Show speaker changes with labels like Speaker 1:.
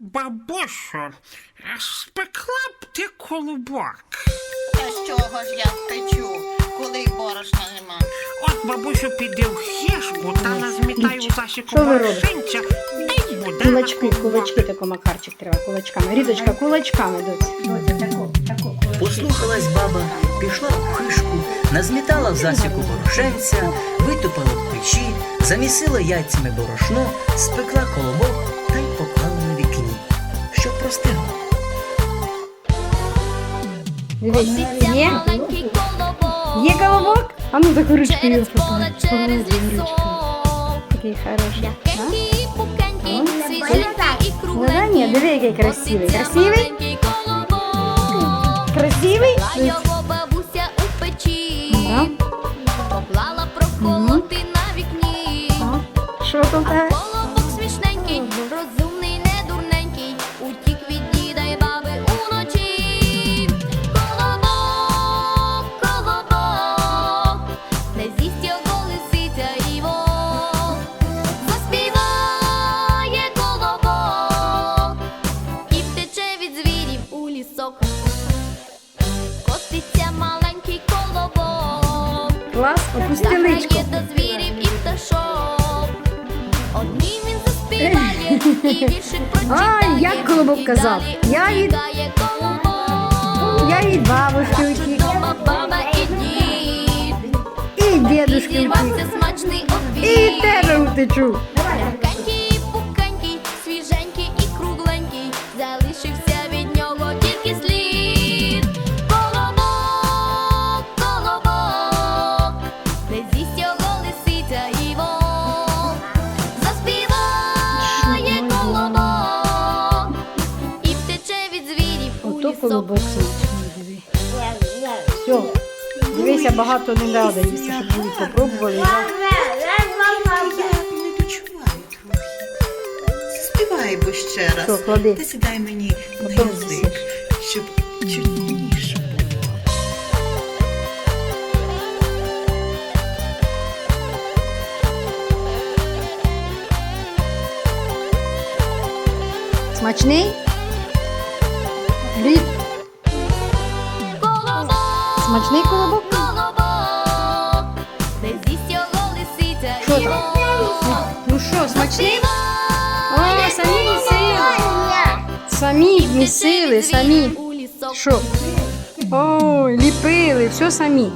Speaker 1: Бабусю, спекла б ти колобок.
Speaker 2: А з чого ж я впечу, коли й борошна нема?
Speaker 1: От бабусю піди в хішку та назмітаю
Speaker 3: Ліч,
Speaker 1: засіку
Speaker 3: що ви робите?
Speaker 1: борщинця, та й буде
Speaker 3: Кулачки, кулачки, тако Макарчик треба кулачками. Рідочка, кулачками, доць.
Speaker 4: Послухалась баба, пішла в хишку, назмітала в засіку борошенця, витопала в печі, замісила яйцями борошно, спекла колобок
Speaker 3: Дивись, є?
Speaker 5: Колобок.
Speaker 3: Є колобок? А ну
Speaker 5: Через
Speaker 3: його
Speaker 5: поле, через лісок.
Speaker 3: Такий хороший.
Speaker 5: і
Speaker 3: Ну диви, який красивий. Красивий? Красивий?
Speaker 5: Його бабуся у печі. Поклала проколоти на вікні.
Speaker 3: Що там
Speaker 5: А у. Котиться маленький колобок.
Speaker 3: Клас, опусти личко.
Speaker 5: До звірів і пташок. Однім він заспіває і віршик прочитає.
Speaker 3: Ай, як колобок казав. Я від-. Я від бабушки утік.
Speaker 5: баба і дід.
Speaker 3: І дедушки утік. І тебе утечу.
Speaker 5: Колобок
Speaker 3: смачний. Все. Дивися, багато не треба їсти, щоб люди попробували.
Speaker 2: Заспівай бо ще раз.
Speaker 3: Що, клади.
Speaker 2: Ти сідай мені на язик, щоб чутніше було.
Speaker 3: Смачний? Рід. Смачний колобок? Що там? Ну що, смачний? О, самі
Speaker 5: місили.
Speaker 3: Самі місили, самі.
Speaker 5: У лісок.
Speaker 3: Що? Ой, ліпили, все самі.